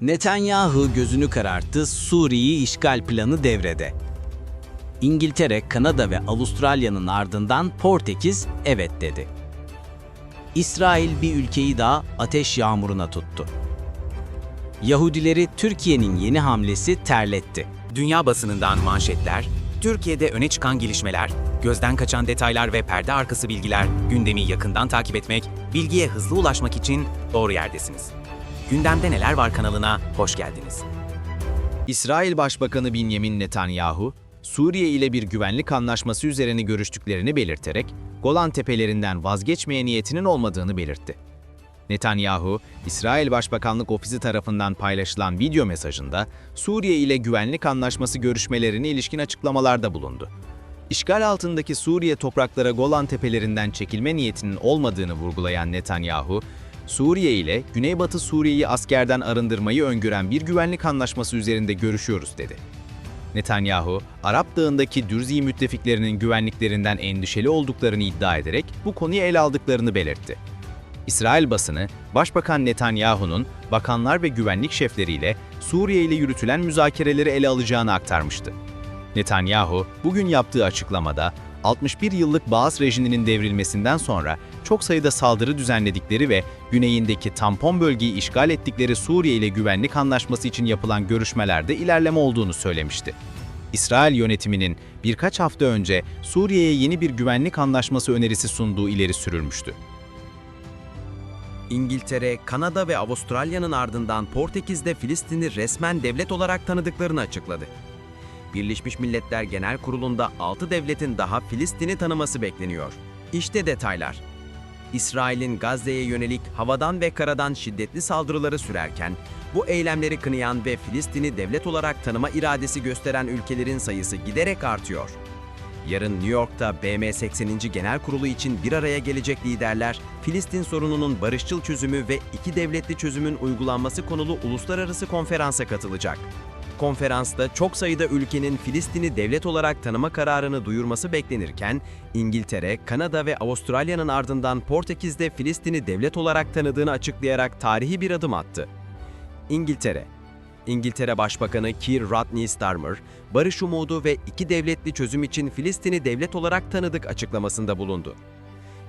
Netanyahu gözünü kararttı, Suriye işgal planı devrede. İngiltere, Kanada ve Avustralya'nın ardından Portekiz evet dedi. İsrail bir ülkeyi daha ateş yağmuruna tuttu. Yahudileri Türkiye'nin yeni hamlesi terletti. Dünya basınından manşetler, Türkiye'de öne çıkan gelişmeler, gözden kaçan detaylar ve perde arkası bilgiler, gündemi yakından takip etmek, bilgiye hızlı ulaşmak için doğru yerdesiniz. Gündemde Neler Var kanalına hoş geldiniz. İsrail Başbakanı Benjamin Netanyahu, Suriye ile bir güvenlik anlaşması üzerine görüştüklerini belirterek, Golan Tepelerinden vazgeçmeye niyetinin olmadığını belirtti. Netanyahu, İsrail Başbakanlık Ofisi tarafından paylaşılan video mesajında Suriye ile güvenlik anlaşması görüşmelerine ilişkin açıklamalarda bulundu. İşgal altındaki Suriye topraklara Golan Tepelerinden çekilme niyetinin olmadığını vurgulayan Netanyahu, Suriye ile Güneybatı Suriye'yi askerden arındırmayı öngören bir güvenlik anlaşması üzerinde görüşüyoruz dedi. Netanyahu, Arap Dağı'ndaki Dürzi müttefiklerinin güvenliklerinden endişeli olduklarını iddia ederek bu konuyu ele aldıklarını belirtti. İsrail basını, Başbakan Netanyahu'nun bakanlar ve güvenlik şefleriyle Suriye ile yürütülen müzakereleri ele alacağını aktarmıştı. Netanyahu, bugün yaptığı açıklamada, 61 yıllık Baas rejiminin devrilmesinden sonra çok sayıda saldırı düzenledikleri ve güneyindeki tampon bölgeyi işgal ettikleri Suriye ile güvenlik anlaşması için yapılan görüşmelerde ilerleme olduğunu söylemişti. İsrail yönetiminin birkaç hafta önce Suriye'ye yeni bir güvenlik anlaşması önerisi sunduğu ileri sürülmüştü. İngiltere, Kanada ve Avustralya'nın ardından Portekiz'de Filistin'i resmen devlet olarak tanıdıklarını açıkladı. Birleşmiş Milletler Genel Kurulu'nda 6 devletin daha Filistin'i tanıması bekleniyor. İşte detaylar. İsrail'in Gazze'ye yönelik havadan ve karadan şiddetli saldırıları sürerken, bu eylemleri kınayan ve Filistin'i devlet olarak tanıma iradesi gösteren ülkelerin sayısı giderek artıyor. Yarın New York'ta BM 80. Genel Kurulu için bir araya gelecek liderler, Filistin sorununun barışçıl çözümü ve iki devletli çözümün uygulanması konulu uluslararası konferansa katılacak. Konferansta çok sayıda ülkenin Filistin'i devlet olarak tanıma kararını duyurması beklenirken, İngiltere, Kanada ve Avustralya'nın ardından Portekiz'de Filistin'i devlet olarak tanıdığını açıklayarak tarihi bir adım attı. İngiltere İngiltere Başbakanı Keir Rodney Starmer, barış umudu ve iki devletli çözüm için Filistin'i devlet olarak tanıdık açıklamasında bulundu.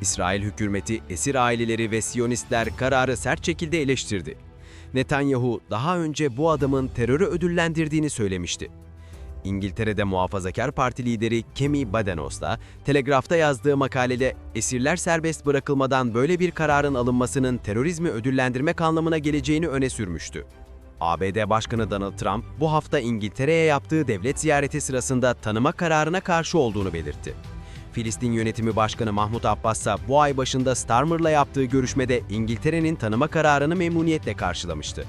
İsrail hükümeti, esir aileleri ve Siyonistler kararı sert şekilde eleştirdi. Netanyahu daha önce bu adamın terörü ödüllendirdiğini söylemişti. İngiltere'de Muhafazakar Parti lideri Kemi Badenoch da Telegraph'ta yazdığı makalede esirler serbest bırakılmadan böyle bir kararın alınmasının terörizmi ödüllendirmek anlamına geleceğini öne sürmüştü. ABD Başkanı Donald Trump bu hafta İngiltere'ye yaptığı devlet ziyareti sırasında tanıma kararına karşı olduğunu belirtti. Filistin Yönetimi Başkanı Mahmut Abbas ise bu ay başında Starmer'la yaptığı görüşmede İngiltere'nin tanıma kararını memnuniyetle karşılamıştı.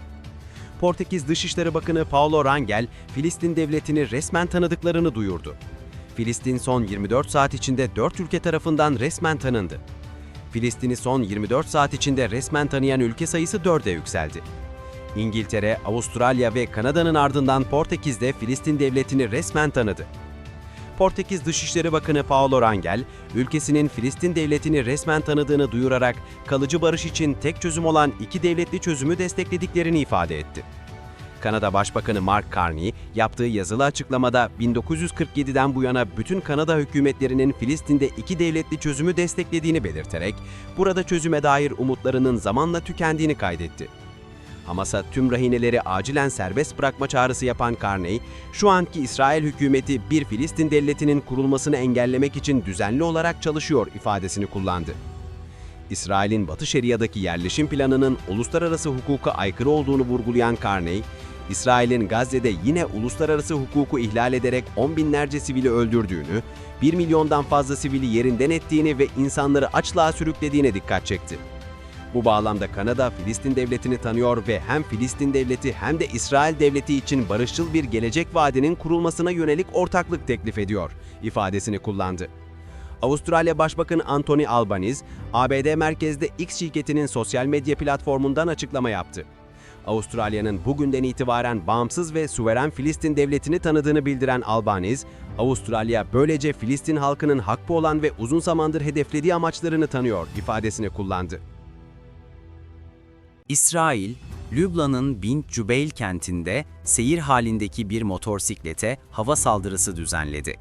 Portekiz Dışişleri Bakanı Paulo Rangel, Filistin devletini resmen tanıdıklarını duyurdu. Filistin son 24 saat içinde 4 ülke tarafından resmen tanındı. Filistin'i son 24 saat içinde resmen tanıyan ülke sayısı 4'e yükseldi. İngiltere, Avustralya ve Kanada'nın ardından Portekiz'de Filistin devletini resmen tanıdı. Portekiz Dışişleri Bakanı Paulo Rangel, ülkesinin Filistin devletini resmen tanıdığını duyurarak kalıcı barış için tek çözüm olan iki devletli çözümü desteklediklerini ifade etti. Kanada Başbakanı Mark Carney yaptığı yazılı açıklamada 1947'den bu yana bütün Kanada hükümetlerinin Filistin'de iki devletli çözümü desteklediğini belirterek burada çözüme dair umutlarının zamanla tükendiğini kaydetti. Hamas'a tüm rehineleri acilen serbest bırakma çağrısı yapan Carney, şu anki İsrail hükümeti bir Filistin devletinin kurulmasını engellemek için düzenli olarak çalışıyor ifadesini kullandı. İsrail'in Batı Şeria'daki yerleşim planının uluslararası hukuka aykırı olduğunu vurgulayan Carney, İsrail'in Gazze'de yine uluslararası hukuku ihlal ederek on binlerce sivili öldürdüğünü, 1 milyondan fazla sivili yerinden ettiğini ve insanları açlığa sürüklediğine dikkat çekti. Bu bağlamda Kanada, Filistin devletini tanıyor ve hem Filistin devleti hem de İsrail devleti için barışçıl bir gelecek vaadinin kurulmasına yönelik ortaklık teklif ediyor, ifadesini kullandı. Avustralya Başbakanı Anthony Albanese, ABD merkezde X şirketinin sosyal medya platformundan açıklama yaptı. Avustralya'nın bugünden itibaren bağımsız ve suveren Filistin devletini tanıdığını bildiren Albanese, Avustralya böylece Filistin halkının hakkı olan ve uzun zamandır hedeflediği amaçlarını tanıyor ifadesini kullandı. İsrail, Lübnan'ın Bint Cübeyl kentinde seyir halindeki bir motosiklete hava saldırısı düzenledi.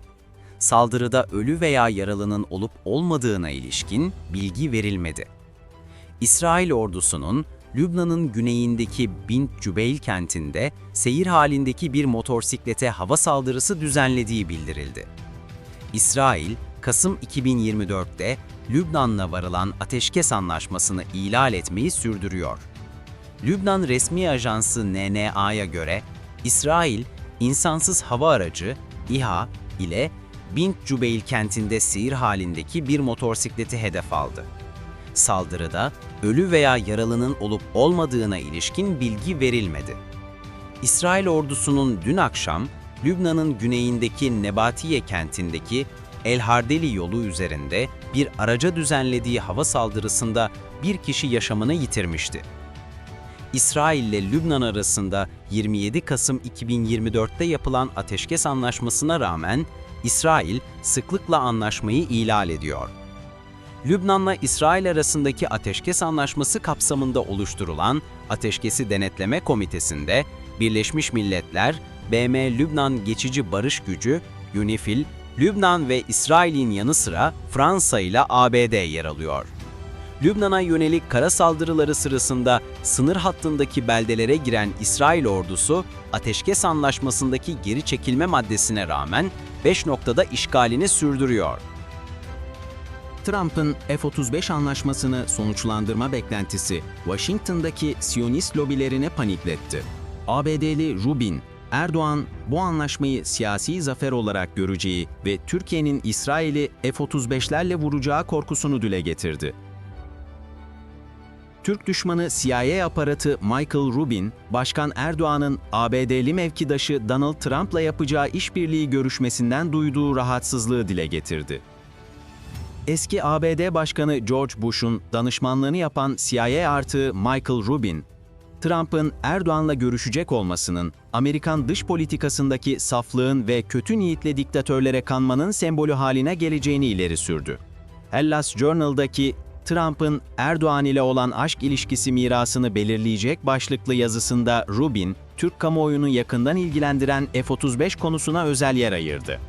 Saldırıda ölü veya yaralının olup olmadığına ilişkin bilgi verilmedi. İsrail ordusunun Lübnan'ın güneyindeki Bint Cübeyl kentinde seyir halindeki bir motosiklete hava saldırısı düzenlediği bildirildi. İsrail, Kasım 2024'te Lübnan'la varılan ateşkes anlaşmasını ihlal etmeyi sürdürüyor. Lübnan resmi ajansı NNA'ya göre İsrail, insansız hava aracı İHA ile Bint Cübeyl kentinde seyir halindeki bir motosikleti hedef aldı. Saldırıda ölü veya yaralının olup olmadığına ilişkin bilgi verilmedi. İsrail ordusunun dün akşam Lübnan'ın güneyindeki Nebatiye kentindeki El Hardeli yolu üzerinde bir araca düzenlediği hava saldırısında bir kişi yaşamını yitirmişti. İsrail ile Lübnan arasında 27 Kasım 2024'te yapılan ateşkes anlaşmasına rağmen İsrail sıklıkla anlaşmayı ihlal ediyor. Lübnan'la İsrail arasındaki ateşkes anlaşması kapsamında oluşturulan Ateşkesi Denetleme Komitesi'nde Birleşmiş Milletler, BM Lübnan Geçici Barış Gücü, UNIFIL, Lübnan ve İsrail'in yanı sıra Fransa ile ABD yer alıyor. Lübnan'a yönelik kara saldırıları sırasında sınır hattındaki beldelere giren İsrail ordusu, ateşkes anlaşmasındaki geri çekilme maddesine rağmen 5 noktada işgalini sürdürüyor. Trump'ın F-35 anlaşmasını sonuçlandırma beklentisi Washington'daki Siyonist lobilerini panikletti. ABD'li Rubin, Erdoğan bu anlaşmayı siyasi zafer olarak göreceği ve Türkiye'nin İsrail'i F-35'lerle vuracağı korkusunu dile getirdi. Türk düşmanı CIA aparatı Michael Rubin, Başkan Erdoğan'ın ABD'li mevkidaşı Donald Trump'la yapacağı işbirliği görüşmesinden duyduğu rahatsızlığı dile getirdi. Eski ABD Başkanı George Bush'un danışmanlığını yapan CIA artığı Michael Rubin, Trump'ın Erdoğan'la görüşecek olmasının Amerikan dış politikasındaki saflığın ve kötü niyetli diktatörlere kanmanın sembolü haline geleceğini ileri sürdü. Hellas Journal'daki Trump'ın Erdoğan ile olan aşk ilişkisi mirasını belirleyecek başlıklı yazısında Rubin, Türk kamuoyunu yakından ilgilendiren F-35 konusuna özel yer ayırdı.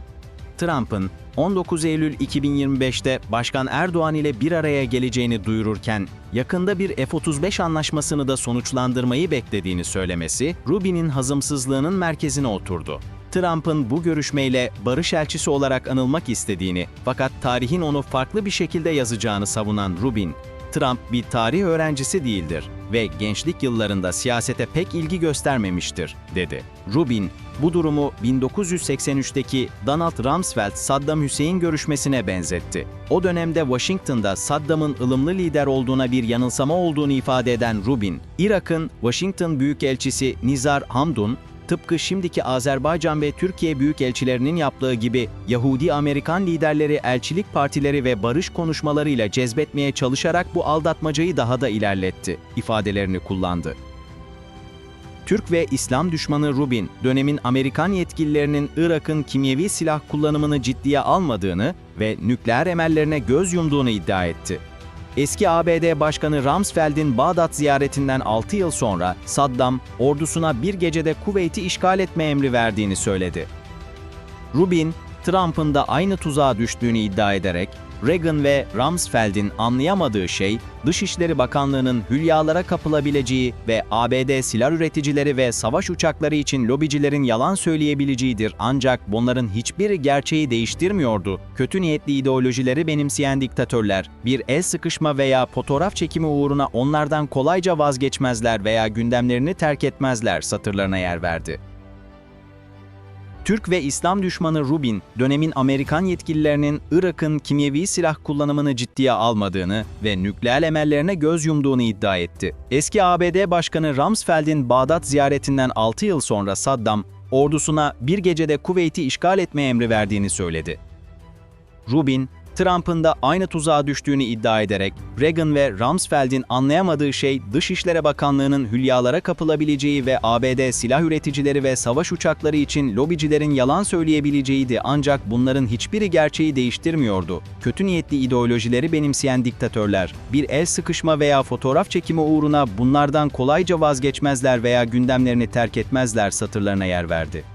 Trump'ın 19 Eylül 2025'te Başkan Erdoğan ile bir araya geleceğini duyururken yakında bir F-35 anlaşmasını da sonuçlandırmayı beklediğini söylemesi Rubin'in hazımsızlığının merkezine oturdu. Trump'ın bu görüşmeyle barış elçisi olarak anılmak istediğini fakat tarihin onu farklı bir şekilde yazacağını savunan Rubin, Trump bir tarih öğrencisi değildir ve gençlik yıllarında siyasete pek ilgi göstermemiştir, dedi. Rubin, bu durumu 1983'teki Donald Rumsfeld-Saddam Hüseyin görüşmesine benzetti. O dönemde Washington'da Saddam'ın ılımlı lider olduğuna bir yanılsama olduğunu ifade eden Rubin, Irak'ın Washington Büyükelçisi Nizar Hamdun, tıpkı şimdiki Azerbaycan ve Türkiye büyükelçilerinin yaptığı gibi Yahudi-Amerikan liderleri elçilik partileri ve barış konuşmalarıyla cezbetmeye çalışarak bu aldatmacayı daha da ilerletti ifadelerini kullandı. Türk ve İslam düşmanı Rubin, dönemin Amerikan yetkililerinin Irak'ın kimyevi silah kullanımını ciddiye almadığını ve nükleer emellerine göz yumduğunu iddia etti. Eski ABD Başkanı Rumsfeld'in Bağdat ziyaretinden 6 yıl sonra Saddam, ordusuna bir gecede Kuveyt'i işgal etme emri verdiğini söyledi. Rubin, Trump'ın da aynı tuzağa düştüğünü iddia ederek, Reagan ve Rumsfeld'in anlayamadığı şey, Dışişleri Bakanlığı'nın hülyalara kapılabileceği ve ABD silah üreticileri ve savaş uçakları için lobicilerin yalan söyleyebileceğidir ancak bunların hiçbiri gerçeği değiştirmiyordu. Kötü niyetli ideolojileri benimseyen diktatörler, bir el sıkışma veya fotoğraf çekimi uğruna onlardan kolayca vazgeçmezler veya gündemlerini terk etmezler satırlarına yer verdi. Türk ve İslam düşmanı Rubin, dönemin Amerikan yetkililerinin Irak'ın kimyevi silah kullanımını ciddiye almadığını ve nükleer emellerine göz yumduğunu iddia etti. Eski ABD Başkanı Rumsfeld'in Bağdat ziyaretinden 6 yıl sonra Saddam, ordusuna bir gecede Kuveyt'i işgal etme emri verdiğini söyledi. Rubin, Trump'ın da aynı tuzağa düştüğünü iddia ederek Reagan ve Rumsfeld'in anlayamadığı şey Dışişleri Bakanlığı'nın hülyalara kapılabileceği ve ABD silah üreticileri ve savaş uçakları için lobicilerin yalan söyleyebileceğiydi ancak bunların hiçbiri gerçeği değiştirmiyordu. Kötü niyetli ideolojileri benimseyen diktatörler, bir el sıkışma veya fotoğraf çekimi uğruna bunlardan kolayca vazgeçmezler veya gündemlerini terk etmezler satırlarına yer verdi.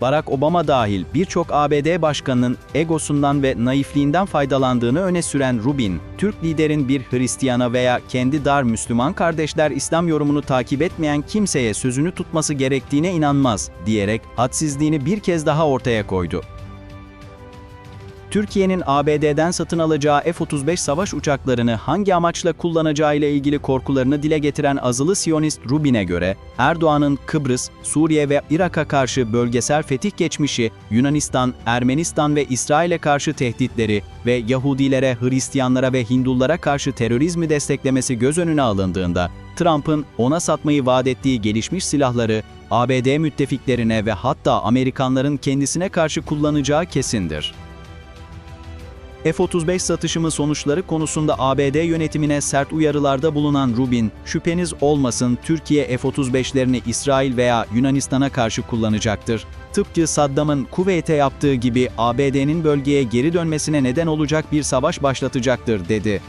Barack Obama dahil birçok ABD başkanının egosundan ve naifliğinden faydalandığını öne süren Rubin, Türk liderin bir Hristiyana veya kendi dar Müslüman kardeşler İslam yorumunu takip etmeyen kimseye sözünü tutması gerektiğine inanmaz diyerek hadsizliğini bir kez daha ortaya koydu. Türkiye'nin ABD'den satın alacağı F-35 savaş uçaklarını hangi amaçla kullanacağı ile ilgili korkularını dile getiren azılı Siyonist Rubin'e göre, Erdoğan'ın Kıbrıs, Suriye ve Irak'a karşı bölgesel fetih geçmişi, Yunanistan, Ermenistan ve İsrail'e karşı tehditleri ve Yahudilere, Hristiyanlara ve Hindullara karşı terörizmi desteklemesi göz önüne alındığında, Trump'ın ona satmayı vaat ettiği gelişmiş silahları ABD müttefiklerine ve hatta Amerikanların kendisine karşı kullanacağı kesindir. F-35 satışımı sonuçları konusunda ABD yönetimine sert uyarılarda bulunan Rubin, şüpheniz olmasın Türkiye F-35'lerini İsrail veya Yunanistan'a karşı kullanacaktır. Tıpkı Saddam'ın Kuveyt'e yaptığı gibi ABD'nin bölgeye geri dönmesine neden olacak bir savaş başlatacaktır dedi.